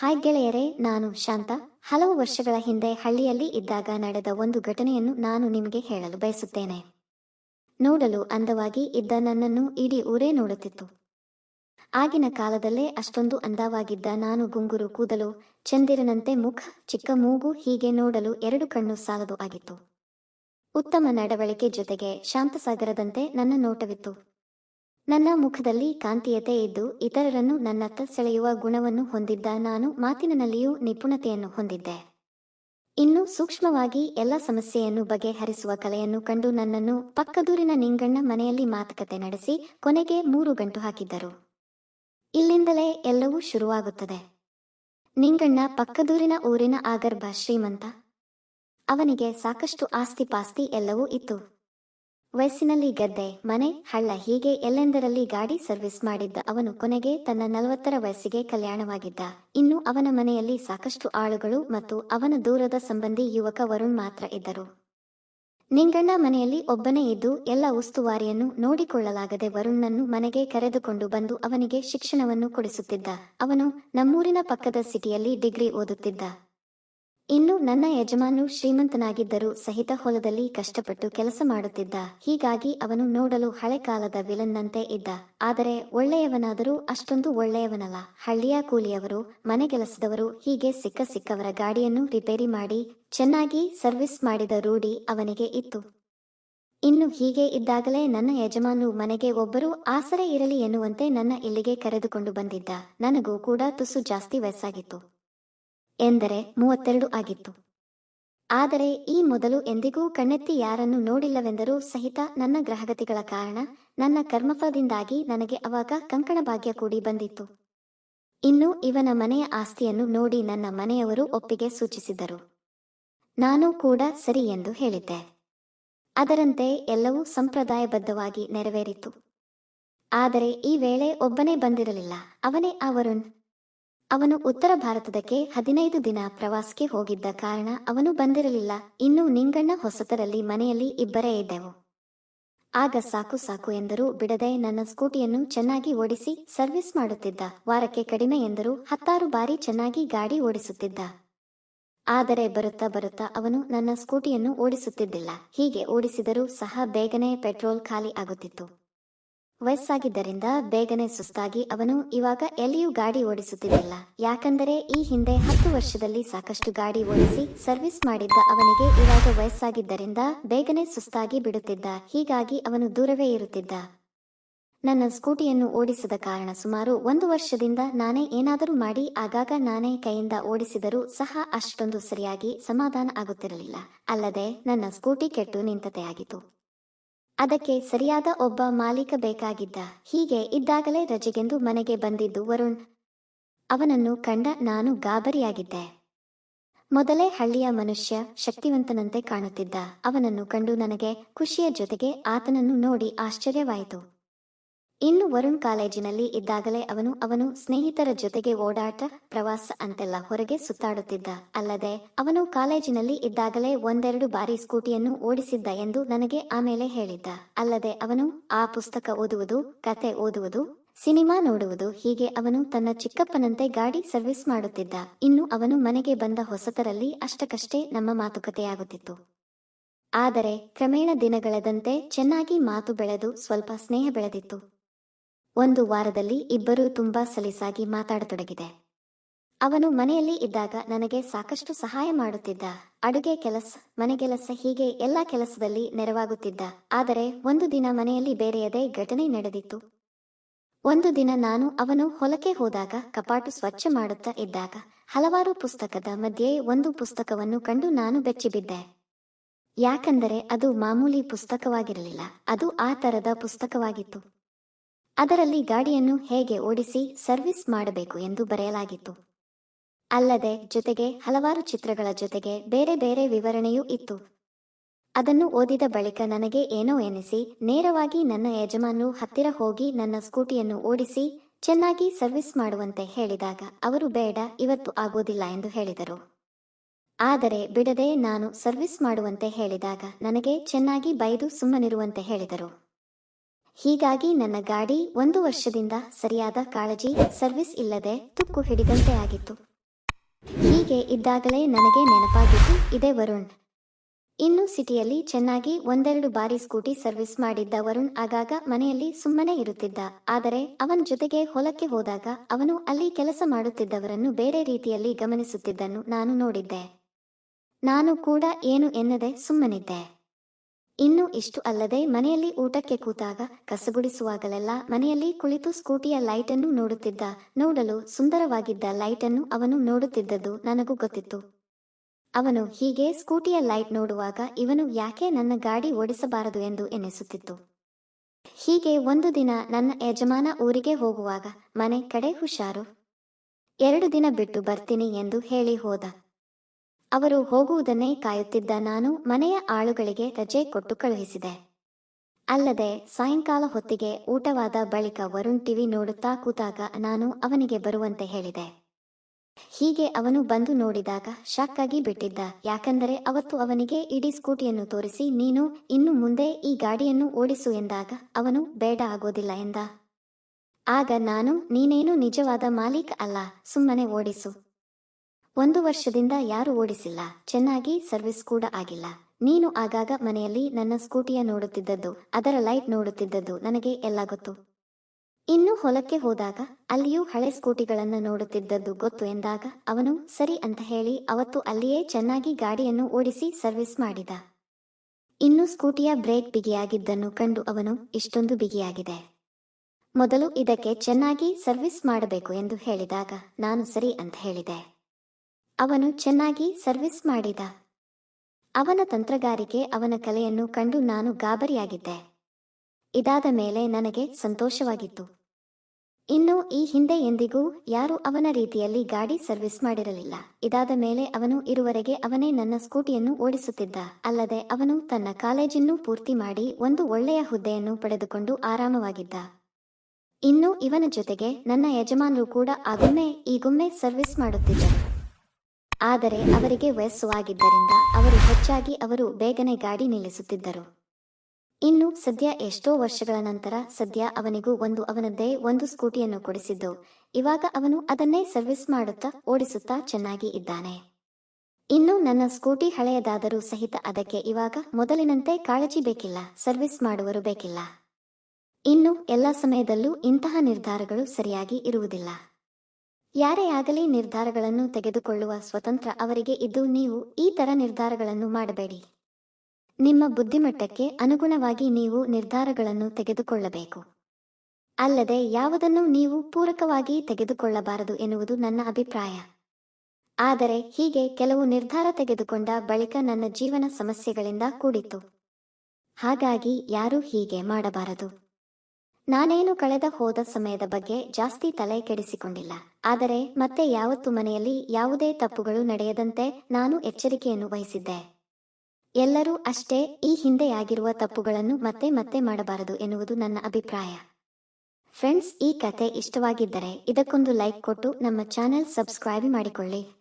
Hi ಗೆಳೆಯರೇ, ನಾನು ಶಾಂತ. ಹಲವು ವರ್ಷಗಳ ಹಿಂದೆ ಹಳ್ಳಿಯಲ್ಲಿ ಇದ್ದಾಗ ನಡೆದ ಒಂದು ಘಟನೆಯನ್ನು ನಾನು ನಿಮಗೆ ಹೇಳಲು ಬಯಸುತ್ತೇನೆ. ನೋಡಲು ಅಂದವಾಗಿ ಇದ್ದ ನನ್ನನ್ನು ಇಡೀ ಊರೇ ನೋಡುತ್ತಿತ್ತು. ಆಗಿನ ಕಾಲದಲ್ಲೇ ಅಷ್ಟೊಂದು ಅಂದವಾಗಿದ್ದ ನಾನು ಗುಂಗುರು ಕೂದಲು, ಚಂದಿರನಂತೆ ಮುಖ, ಚಿಕ್ಕ ಮೂಗು ಹೀಗೆ ನೋಡಲು ಎರಡು ಕಣ್ಣು ಸಾಲದು ಆಗಿತ್ತು. ಉತ್ತಮ ನಡವಳಿಕೆ ಜೊತೆಗೆ ಶಾಂತಸಾಗರದಂತೆ ನನ್ನ ನೋಟವಿತ್ತು. ನನ್ನ ಮುಖದಲ್ಲಿ ಕಾಂತೀಯತೆ ಇದ್ದು ಇತರರನ್ನು ನನ್ನತ್ತ ಸೆಳೆಯುವ ಗುಣವನ್ನು ಹೊಂದಿದ್ದ ನಾನು ಮಾತಿನಲ್ಲಿಯೂ ನಿಪುಣತೆಯನ್ನು ಹೊಂದಿದ್ದೆ. ಇನ್ನು ಸೂಕ್ಷ್ಮವಾಗಿ ಎಲ್ಲ ಸಮಸ್ಯೆಯನ್ನು ಬಗೆಹರಿಸುವ ಕಲೆಯನ್ನು ಕಂಡು ನನ್ನನ್ನು ಪಕ್ಕದೂರಿನ ನಿಂಗಣ್ಣ ಮನೆಯಲ್ಲಿ ಮಾತುಕತೆ ನಡೆಸಿ ಕೊನೆಗೆ ಮೂರು ಗಂಟು ಹಾಕಿದ್ದರು. ಇಲ್ಲಿಂದಲೇ ಎಲ್ಲವೂ ಶುರುವಾಗುತ್ತದೆ. ನಿಂಗಣ್ಣ ಪಕ್ಕದೂರಿನ ಊರಿನ ಆಗರ್ಭ ಶ್ರೀಮಂತ. ಅವನಿಗೆ ಸಾಕಷ್ಟು ಆಸ್ತಿ ಪಾಸ್ತಿ ಎಲ್ಲವೂ ಇತ್ತು. ವಯಸ್ಸಿನಲ್ಲಿ ಗದ್ದೆ, ಮನೆ, ಹಳ್ಳ ಹೀಗೆ ಎಲ್ಲೆಂದರಲ್ಲಿ ಗಾಡಿ ಸರ್ವಿಸ್ ಮಾಡಿದ್ದ ಅವನು ಕೊನೆಗೆ ತನ್ನ ನಲವತ್ತರ ವಯಸ್ಸಿಗೆ ಕಲ್ಯಾಣವಾಗಿದ್ದ. ಇನ್ನು ಅವನ ಮನೆಯಲ್ಲಿ ಸಾಕಷ್ಟು ಆಳುಗಳು ಮತ್ತು ಅವನ ದೂರದ ಸಂಬಂಧಿ ಯುವಕ ವರುಣ್ ಮಾತ್ರ ಇದ್ದರು. ನಿಂಗಣ್ಣ ಮನೆಯಲ್ಲಿ ಒಬ್ಬನೇ ಇದ್ದು ಎಲ್ಲ ಉಸ್ತುವಾರಿಯನ್ನು ನೋಡಿಕೊಳ್ಳಲಾಗದೆ ವರುಣ್ನನ್ನು ಮನೆಗೆ ಕರೆದುಕೊಂಡು ಬಂದು ಅವನಿಗೆ ಶಿಕ್ಷಣವನ್ನು ಕೊಡಿಸುತ್ತಿದ್ದ. ಅವನು ನಮ್ಮೂರಿನ ಪಕ್ಕದ ಸಿಟಿಯಲ್ಲಿ ಡಿಗ್ರಿ ಓದುತ್ತಿದ್ದ. ಇನ್ನು ನನ್ನ ಯಜಮಾನು ಶ್ರೀಮಂತನಾಗಿದ್ದರೂ ಸಹಿತ ಹೊಲದಲ್ಲಿ ಕಷ್ಟಪಟ್ಟು ಕೆಲಸ ಮಾಡುತ್ತಿದ್ದ. ಹೀಗಾಗಿ ಅವನು ನೋಡಲು ಹಳೆ ಕಾಲದ ವಿಲನ್ನಂತೆ ಇದ್ದ. ಆದರೆ ಒಳ್ಳೆಯವನಾದರೂ ಅಷ್ಟೊಂದು ಒಳ್ಳೆಯವನಲ್ಲ. ಹಳ್ಳಿಯ ಕೂಲಿಯವರು ಮನೆಗೆಲಸದವರು ಹೀಗೆ ಸಿಕ್ಕ ಸಿಕ್ಕವರ ಗಾಡಿಯನ್ನು ರಿಪೇರಿ ಮಾಡಿ ಚೆನ್ನಾಗಿ ಸರ್ವಿಸ್ ಮಾಡಿದ ರೂಢಿ ಅವನಿಗೆ ಇತ್ತು. ಇನ್ನು ಹೀಗೆ ಇದ್ದಾಗಲೇ ನನ್ನ ಯಜಮಾನು ಮನೆಗೆ ಒಬ್ಬರು ಆಸರೆ ಇರಲಿ ಎನ್ನುವಂತೆ ನನ್ನ ಇಲ್ಲಿಗೆ ಕರೆದುಕೊಂಡು ಬಂದಿದ್ದ. ನನಗೂ ಕೂಡ ತುಸು ಜಾಸ್ತಿ ವಯಸ್ಸಾಗಿತ್ತು. ಎಂದರೆ ಮೂವತ್ತೆರಡು ಆಗಿತ್ತು. ಆದರೆ ಈ ಮೊದಲು ಎಂದಿಗೂ ಕಣ್ಣೆತ್ತಿ ಯಾರನ್ನು ನೋಡಿಲ್ಲವೆಂದರೂ ಸಹಿತ ನನ್ನ ಗ್ರಹಗತಿಗಳ ಕಾರಣ ನನ್ನ ಕರ್ಮಫಲದಿಂದಾಗಿ ನನಗೆ ಅವಾಗ ಕಂಕಣ ಭಾಗ್ಯ ಕೂಡಿ ಬಂದಿತ್ತು. ಇನ್ನು ಇವನ ಮನೆಯ ಆಸ್ತಿಯನ್ನು ನೋಡಿ ನನ್ನ ಮನೆಯವರು ಒಪ್ಪಿಗೆ ಸೂಚಿಸಿದರು. ನಾನು ಕೂಡ ಸರಿ ಎಂದು ಹೇಳಿದ್ದೆ. ಅದರಂತೆ ಎಲ್ಲವೂ ಸಂಪ್ರದಾಯಬದ್ಧವಾಗಿ ನೆರವೇರಿತು. ಆದರೆ ಈ ವೇಳೆ ಒಬ್ಬನೇ ಬಂದಿರಲಿಲ್ಲ. ಅವನೇ ಆ ವರುಣ್. ಅವನು ಉತ್ತರ ಭಾರತದಕ್ಕೆ ಹದಿನೈದು ದಿನ ಪ್ರವಾಸಕ್ಕೆ ಹೋಗಿದ್ದ ಕಾರಣ ಅವನು ಬಂದಿರಲಿಲ್ಲ. ಇನ್ನು ನಿಂಗಣ್ಣ ಹೊಸತರಲ್ಲಿ ಮನೆಯಲ್ಲಿ ಇಬ್ಬರೇ ಇದ್ದೆವು. ಆಗ ಸಾಕು ಸಾಕು ಎಂದರೂ. ಬಿಡದೆ ನನ್ನ ಸ್ಕೂಟಿಯನ್ನು ಚೆನ್ನಾಗಿ ಓಡಿಸಿ ಸರ್ವಿಸ್ ಮಾಡುತ್ತಿದ್ದ. ವಾರಕ್ಕೆ ಕಡಿಮೆ ಎಂದರೂ. ಹತ್ತಾರು ಬಾರಿ ಚೆನ್ನಾಗಿ ಗಾಡಿ ಓಡಿಸುತ್ತಿದ್ದ. ಆದರೆ ಬರುತ್ತಾ ಬರುತ್ತಾ ಅವನು ನನ್ನ ಸ್ಕೂಟಿಯನ್ನು ಓಡಿಸುತ್ತಿದ್ದಿಲ್ಲ. ಹೀಗೆ ಓಡಿಸಿದರೂ ಸಹ ಬೇಗನೆ ಪೆಟ್ರೋಲ್ ಖಾಲಿ ಆಗುತ್ತಿತ್ತು. ವಯಸ್ಸಾಗಿದ್ದರಿಂದ ಬೇಗನೆ ಸುಸ್ತಾಗಿ ಅವನು ಇವಾಗ ಎಲ್ಲಿಯೂ ಗಾಡಿ ಓಡಿಸುತ್ತಿದ್ದಿಲ್ಲ ಯಾಕಂದರೆ ಈ ಹಿಂದೆ ಹತ್ತು ವರ್ಷದಲ್ಲಿ ಸಾಕಷ್ಟು ಗಾಡಿ ಓಡಿಸಿ ಸರ್ವಿಸ್ ಮಾಡಿದ್ದ ಅವನಿಗೆ ಇವಾಗ ವಯಸ್ಸಾಗಿದ್ದರಿಂದ ಬೇಗನೆ ಸುಸ್ತಾಗಿ ಬಿಡುತ್ತಿದ್ದ. ಹೀಗಾಗಿ ಅವನು ದೂರವೇ ಇರುತ್ತಿದ್ದ. ನನ್ನ ಸ್ಕೂಟಿಯನ್ನು ಓಡಿಸದ ಕಾರಣ ಸುಮಾರು ಒಂದು ವರ್ಷದಿಂದ ನಾನೇ ಏನಾದರೂ ಮಾಡಿ ಆಗಾಗ ನಾನೇ ಕೈಯಿಂದ ಓಡಿಸಿದರೂ ಸಹ ಅಷ್ಟೊಂದು ಸರಿಯಾಗಿ ಸಮಾಧಾನ ಆಗುತ್ತಿರಲಿಲ್ಲ. ಅಲ್ಲದೆ ನನ್ನ ಸ್ಕೂಟಿ ಕೆಟ್ಟು ನಿಂತತೆಯಾಗಿತ್ತು. ಅದಕ್ಕೆ ಸರಿಯಾದ ಒಬ್ಬ ಮಾಲೀಕ ಬೇಕಾಗಿದ್ದ. ಹೀಗೆ ಇದ್ದಾಗಲೇ ರಜೆಗೆಂದು ಮನೆಗೆ ಬಂದಿದ್ದು ವರುಣ್. ಅವನನ್ನು ಕಂಡ ನಾನು ಗಾಬರಿಯಾಗಿದ್ದೆ. ಮೊದಲೇ ಹಳ್ಳಿಯ ಮನುಷ್ಯ ಶಕ್ತಿವಂತನಂತೆ ಕಾಣುತ್ತಿದ್ದ. ಅವನನ್ನು ಕಂಡು ನನಗೆ ಖುಷಿಯ ಜೊತೆಗೆ ಆತನನ್ನು ನೋಡಿ ಆಶ್ಚರ್ಯವಾಯಿತು. ಇನ್ನು ವರುಣ್ ಕಾಲೇಜಿನಲ್ಲಿ ಇದ್ದಾಗಲೇ ಅವನು ಅವನು ಸ್ನೇಹಿತರ ಜೊತೆಗೆ ಓಡಾಟ ಪ್ರವಾಸ ಅಂತೆಲ್ಲ ಹೊರಗೆ ಸುತ್ತಾಡುತ್ತಿದ್ದ. ಅಲ್ಲದೆ ಅವನು ಕಾಲೇಜಿನಲ್ಲಿ ಇದ್ದಾಗಲೇ ಒಂದೆರಡು ಬಾರಿ ಸ್ಕೂಟಿಯನ್ನು ಓಡಿಸಿದ್ದ ಎಂದು ನನಗೆ ಆಮೇಲೆ ಹೇಳಿದ್ದ. ಅಲ್ಲದೆ ಅವನು ಆ ಪುಸ್ತಕ ಓದುವುದು, ಕತೆ ಓದುವುದು, ಸಿನಿಮಾ ನೋಡುವುದು ಹೀಗೆ ಅವನು ತನ್ನ ಚಿಕ್ಕಪ್ಪನಂತೆ ಗಾಡಿ ಸರ್ವಿಸ್ ಮಾಡುತ್ತಿದ್ದ. ಇನ್ನು ಅವನು ಮನೆಗೆ ಬಂದ ಹೊಸತರಲ್ಲಿ ಅಷ್ಟಕ್ಕಷ್ಟೇ ನಮ್ಮ ಮಾತುಕತೆಯಾಗುತ್ತಿತ್ತು. ಆದರೆ ಕ್ರಮೇಣ ದಿನಗಳದಂತೆ ಚೆನ್ನಾಗಿ ಮಾತು ಬೆಳೆದು ಸ್ವಲ್ಪ ಸ್ನೇಹ ಬೆಳೆದಿತ್ತು. ಒಂದು ವಾರದಲ್ಲಿ ಇಬ್ಬರೂ ತುಂಬಾ ಸಲೀಸಾಗಿ ಮಾತಾಡತೊಡಗಿದೆ. ಅವನು ಮನೆಯಲ್ಲಿ ಇದ್ದಾಗ ನನಗೆ ಸಾಕಷ್ಟು ಸಹಾಯ ಮಾಡುತ್ತಿದ್ದ. ಅಡುಗೆ ಕೆಲಸ ಮನೆಗೆಲಸ ಹೀಗೆ ಎಲ್ಲಾ ಕೆಲಸದಲ್ಲಿ ನೆರವಾಗುತ್ತಿದ್ದ. ಆದರೆ ಒಂದು ದಿನ ಮನೆಯಲ್ಲಿ ಬೇರೆಯದೇ ಘಟನೆ ನಡೆದಿತ್ತು. ಒಂದು ದಿನ ನಾನು ಅವನು ಹೊಲಕ್ಕೆ ಹೋದಾಗ ಕಪಾಟು ಸ್ವಚ್ಛ ಮಾಡುತ್ತಾ ಇದ್ದಾಗ ಹಲವಾರು ಪುಸ್ತಕದ ಮಧ್ಯೆ ಒಂದು ಪುಸ್ತಕವನ್ನು ಕಂಡು ನಾನು ಬೆಚ್ಚಿಬಿದ್ದೆ. ಯಾಕಂದರೆ ಅದು ಮಾಮೂಲಿ ಪುಸ್ತಕವಾಗಿರಲಿಲ್ಲ, ಅದು ಆ ತರದ ಪುಸ್ತಕವಾಗಿತ್ತು. ಅದರಲ್ಲಿ ಗಾಡಿಯನ್ನು ಹೇಗೆ ಓಡಿಸಿ ಸರ್ವಿಸ್ ಮಾಡಬೇಕು ಎಂದು ಬರೆಯಲಾಗಿತ್ತು. ಅಲ್ಲದೆ ಜೊತೆಗೆ ಹಲವಾರು ಚಿತ್ರಗಳ ಜೊತೆಗೆ ಬೇರೆ ಬೇರೆ ವಿವರಣೆಯೂ ಇತ್ತು. ಅದನ್ನು ಓದಿದ ಬಳಿಕ ನನಗೆ ಏನೋ ಎನಿಸಿ ನೇರವಾಗಿ ನನ್ನ ಯಜಮಾನರು ಹತ್ತಿರ ಹೋಗಿ ನನ್ನ ಸ್ಕೂಟಿಯನ್ನು ಓಡಿಸಿ ಚೆನ್ನಾಗಿ ಸರ್ವಿಸ್ ಮಾಡುವಂತೆ ಹೇಳಿದಾಗ ಅವರು ಬೇಡ, ಇವತ್ತು ಆಗೋದಿಲ್ಲ ಎಂದು ಹೇಳಿದರು. ಆದರೆ ಬಿಡದೆ ನಾನು ಸರ್ವಿಸ್ ಮಾಡುವಂತೆ ಹೇಳಿದಾಗ ನನಗೆ ಚೆನ್ನಾಗಿ ಬೈದು ಸುಮ್ಮನಿರುವಂತೆ ಹೇಳಿದರು. ಹೀಗಾಗಿ ನನ್ನ ಗಾಡಿ ಒಂದು ವರ್ಷದಿಂದ ಸರಿಯಾದ ಕಾಳಜಿ, ಸರ್ವಿಸ್ ಇಲ್ಲದೆ ತುಕ್ಕು ಹಿಡಿದಂತೆ ಆಗಿತ್ತು. ಹೀಗೆ ಇದ್ದಾಗಲೇ ನನಗೆ ನೆನಪಾಗಿದ್ದು ಇದೇ ವರುಣ್. ಇನ್ನು ಸಿಟಿಯಲ್ಲಿ ಚೆನ್ನಾಗಿ ಒಂದೆರಡು ಬಾರಿ ಸ್ಕೂಟಿ ಸರ್ವಿಸ್ ಮಾಡಿದ್ದ ವರುಣ್ ಆಗಾಗ ಮನೆಯಲ್ಲಿ ಸುಮ್ಮನೆ ಇರುತ್ತಿದ್ದ. ಆದರೆ ಅವನ ಜೊತೆಗೆ ಹೊಲಕ್ಕೆ ಹೋದಾಗ ಅವನು ಅಲ್ಲಿ ಕೆಲಸ ಮಾಡುತ್ತಿದ್ದವರನ್ನು ಬೇರೆ ರೀತಿಯಲ್ಲಿ ಗಮನಿಸುತ್ತಿದ್ದನ್ನು ನಾನು ನೋಡಿದ್ದೆ. ನಾನು ಕೂಡ ಏನು ಎನ್ನದೆ ಸುಮ್ಮನಿದ್ದೆ. ಇನ್ನು ಇಷ್ಟು ಅಲ್ಲದೆ ಮನೆಯಲ್ಲಿ ಊಟಕ್ಕೆ ಕೂತಾಗ ಕಸಗುಡಿಸುವಾಗಲೆಲ್ಲ ಮನೆಯಲ್ಲಿ ಕುಳಿತು ಸ್ಕೂಟಿಯ ಲೈಟನ್ನು ನೋಡುತ್ತಿದ್ದ, ನೋಡಲು ಸುಂದರವಾಗಿದ್ದ ಲೈಟನ್ನು ಅವನು ನೋಡುತ್ತಿದ್ದದ್ದು ನನಗೂ ಗೊತ್ತಿತ್ತು. ಅವನು ಹೀಗೆ ಸ್ಕೂಟಿಯ ಲೈಟ್ ನೋಡುವಾಗ ಇವನು ಯಾಕೆ ನನ್ನ ಗಾಡಿ ಓಡಿಸಬಾರದು ಎಂದು ಎನಿಸುತ್ತಿತ್ತು. ಹೀಗೆ ಒಂದು ದಿನ ನನ್ನ ಯಜಮಾನ ಊರಿಗೆ ಹೋಗುವಾಗ ಮನೆ ಕಡೆ ಹುಷಾರು. ಎರಡು ದಿನ ಬಿಟ್ಟು ಬರ್ತೀನಿ ಎಂದು ಹೇಳಿ ಹೋದ. ಅವರು ಹೋಗುವುದನ್ನೇ ಕಾಯುತ್ತಿದ್ದ ನಾನು ಮನೆಯ ಆಳುಗಳಿಗೆ ರಜೆ ಕೊಟ್ಟು ಕಳುಹಿಸಿದೆ. ಅಲ್ಲದೆ ಸಾಯಂಕಾಲ ಹೊತ್ತಿಗೆ ಊಟವಾದ ಬಳಿಕ ವರುಣ್ ಟಿವಿ ನೋಡುತ್ತಾ ಕೂತಾಗ ನಾನು ಅವನಿಗೆ ಬರುವಂತೆ ಹೇಳಿದೆ. ಹೀಗೆ ಅವನು ಬಂದು ನೋಡಿದಾಗ ಶಾಕ್ ಆಗಿ ಬಿಟ್ಟಿದ್ದ. ಯಾಕಂದರೆ ಅವತ್ತು ಅವನಿಗೆ ಇಡೀ ಸ್ಕೂಟಿಯನ್ನು ತೋರಿಸಿ, ನೀನು ಇನ್ನು ಮುಂದೆ ಈ ಗಾಡಿಯನ್ನು ಓಡಿಸು ಎಂದಾಗ ಅವನು ಬೇಡ ಆಗೋದಿಲ್ಲ ಎಂದ. ಆಗ ನಾನು, ನೀನೇನು ನಿಜವಾದ ಮಾಲೀಕ್ ಅಲ್ಲ, ಸುಮ್ಮನೆ ಓಡಿಸು. ಒಂದು ವರ್ಷದಿಂದ ಯಾರು ಓಡಿಸಿಲ್ಲ. ಚೆನ್ನಾಗಿ ಸರ್ವಿಸ್ ಕೂಡ ಆಗಿಲ್ಲ. ನೀನು ಆಗಾಗ ಮನೆಯಲ್ಲಿ ನನ್ನ ಸ್ಕೂಟಿಯ ನೋಡುತ್ತಿದ್ದದ್ದು, ಅದರ ಲೈಟ್ ನೋಡುತ್ತಿದ್ದದ್ದು ನನಗೆ ಎಲ್ಲ ಗೊತ್ತು. ಇನ್ನು ಹೊಲಕ್ಕೆ ಹೋದಾಗ, ಅಲ್ಲಿಯೂ ಹಳೆ ಸ್ಕೂಟಿಗಳನ್ನು ನೋಡುತ್ತಿದ್ದದ್ದು ಗೊತ್ತು ಎಂದಾಗ ಅವನು, ಸರಿ ಅಂತ ಹೇಳಿ ಅವತ್ತು ಅಲ್ಲಿಯೇ ಚೆನ್ನಾಗಿ ಗಾಡಿಯನ್ನು ಓಡಿಸಿ ಸರ್ವಿಸ್ ಮಾಡಿದ. ಇನ್ನು ಸ್ಕೂಟಿಯ ಬ್ರೇಕ್ ಬಿಗಿಯಾಗಿದ್ದನ್ನು ಕಂಡು ಅವನು ಇಷ್ಟೊಂದು ಬಿಗಿಯಾಗಿದೆ. ಮೊದಲು ಇದಕ್ಕೆ ಚೆನ್ನಾಗಿ ಸರ್ವಿಸ್ ಮಾಡಬೇಕು ಎಂದು ಹೇಳಿದಾಗ, ನಾನು ಸರಿ ಅಂತ ಹೇಳಿದೆ. ಅವನು ಚೆನ್ನಾಗಿ ಸರ್ವಿಸ್ ಮಾಡಿದ. ಅವನ ತಂತ್ರಗಾರಿಕೆ ಅವನ ಕಲೆಯನ್ನು ಕಂಡು ನಾನು ಗಾಬರಿಯಾಗಿದ್ದೆ. ಇದಾದ ಮೇಲೆ ನನಗೆ ಸಂತೋಷವಾಗಿತ್ತು. ಇನ್ನು ಈ ಹಿಂದೆ ಎಂದಿಗೂ ಯಾರು ಅವನ ರೀತಿಯಲ್ಲಿ ಗಾಡಿ ಸರ್ವಿಸ್ ಮಾಡಿರಲಿಲ್ಲ. ಇದಾದ ಮೇಲೆ ಅವನು ಇರುವರೆಗೆ ಅವನೇ ನನ್ನ ಸ್ಕೂಟಿಯನ್ನು ಓಡಿಸುತ್ತಿದ್ದ. ಅಲ್ಲದೆ ಅವನು ತನ್ನ ಕಾಲೇಜನ್ನು ಪೂರ್ತಿ ಮಾಡಿ ಒಂದು ಒಳ್ಳೆಯ ಹುದ್ದೆಯನ್ನು ಪಡೆದುಕೊಂಡು ಆರಾಮವಾಗಿದ್ದ. ಇನ್ನು ಇವನ ಜೊತೆಗೆ ನನ್ನ ಯಜಮಾನರು ಕೂಡ ಆಗೊಮ್ಮೆ ಈಗೊಮ್ಮೆ ಸರ್ವಿಸ್ ಮಾಡುತ್ತಿದ್ದರು. ಆದರೆ ಅವರಿಗೆ ವಯಸ್ಸು ಆಗಿದ್ದರಿಂದ ಅವರು ಹೆಚ್ಚಾಗಿ ಅವರು ಬೇಗನೆ ಗಾಡಿ ನಿಲ್ಲಿಸುತ್ತಿದ್ದರು. ಇನ್ನು ಸದ್ಯ ಎಷ್ಟೋ ವರ್ಷಗಳ ನಂತರ ಸದ್ಯ ಅವನಿಗೂ ಒಂದು ಅವನದ್ದೇ ಒಂದು ಸ್ಕೂಟಿಯನ್ನು ಕೊಡಿಸಿದ್ದು. ಇವಾಗ ಅವನು ಅದನ್ನೇ ಸರ್ವಿಸ್ ಮಾಡುತ್ತಾ ಓಡಿಸುತ್ತಾ ಚೆನ್ನಾಗಿ ಇದ್ದಾನೆ. ಇನ್ನು ನನ್ನ ಸ್ಕೂಟಿ ಹಳೆಯದಾದರೂ ಸಹಿತ ಅದಕ್ಕೆ ಇವಾಗ ಮೊದಲಿನಂತೆ ಕಾಳಜಿ ಬೇಕಿಲ್ಲ, ಸರ್ವಿಸ್ ಮಾಡುವರು ಬೇಕಿಲ್ಲ. ಇನ್ನು ಎಲ್ಲ ಸಮಯದಲ್ಲೂ ಇಂತಹ ನಿರ್ಧಾರಗಳು ಸರಿಯಾಗಿ ಇರುವುದಿಲ್ಲ. ಯಾರೇ ಆಗಲಿ ನಿರ್ಧಾರಗಳನ್ನು ತೆಗೆದುಕೊಳ್ಳುವ ಸ್ವತಂತ್ರ ಅವರಿಗೆ ಇದ್ದು ನೀವು ಈ ತರ ನಿರ್ಧಾರಗಳನ್ನು ಮಾಡಬೇಡಿ. ನಿಮ್ಮ ಬುದ್ಧಿಮಟ್ಟಕ್ಕೆ ಅನುಗುಣವಾಗಿ ನೀವು ನಿರ್ಧಾರಗಳನ್ನು ತೆಗೆದುಕೊಳ್ಳಬೇಕು. ಅಲ್ಲದೆ ಯಾವುದನ್ನು ನೀವು ಪೂರಕವಾಗಿ ತೆಗೆದುಕೊಳ್ಳಬಾರದು ಎನ್ನುವುದು ನನ್ನ ಅಭಿಪ್ರಾಯ. ಆದರೆ ಹೀಗೆ ಕೆಲವು ನಿರ್ಧಾರ ತೆಗೆದುಕೊಂಡ ಬಳಿಕ ನನ್ನ ಜೀವನ ಸಮಸ್ಯೆಗಳಿಂದ ಕೂಡಿತು ಹಾಗಾಗಿ ಯಾರೂ ಹೀಗೆ ಮಾಡಬಾರದು. ನಾನೇನು ಕಳೆದ ಹೋದ ಸಮಯದ ಬಗ್ಗೆ ಜಾಸ್ತಿ ತಲೆ ಕೆಡಿಸಿಕೊಂಡಿಲ್ಲ. ಆದರೆ ಮತ್ತೆ ಯಾವತ್ತು ಮನೆಯಲ್ಲಿ ಯಾವುದೇ ತಪ್ಪುಗಳು ನಡೆಯದಂತೆ ನಾನು ಎಚ್ಚರಿಕೆಯನ್ನು ವಹಿಸಿದ್ದೆ. ಎಲ್ಲರೂ ಅಷ್ಟೇ ಈ ಹಿಂದೆ ಆಗಿರುವ ತಪ್ಪುಗಳನ್ನು ಮತ್ತೆ ಮತ್ತೆ ಮಾಡಬಾರದು ಎನ್ನುವುದು ನನ್ನ ಅಭಿಪ್ರಾಯ. ಫ್ರೆಂಡ್ಸ್, ಈ ಕತೆ ಇಷ್ಟವಾಗಿದ್ದರೆ ಇದಕ್ಕೊಂದು ಲೈಕ್ ಕೊಟ್ಟು ನಮ್ಮ ಚಾನೆಲ್ ಸಬ್ಸ್ಕ್ರೈಬ್ ಮಾಡಿಕೊಳ್ಳಿ.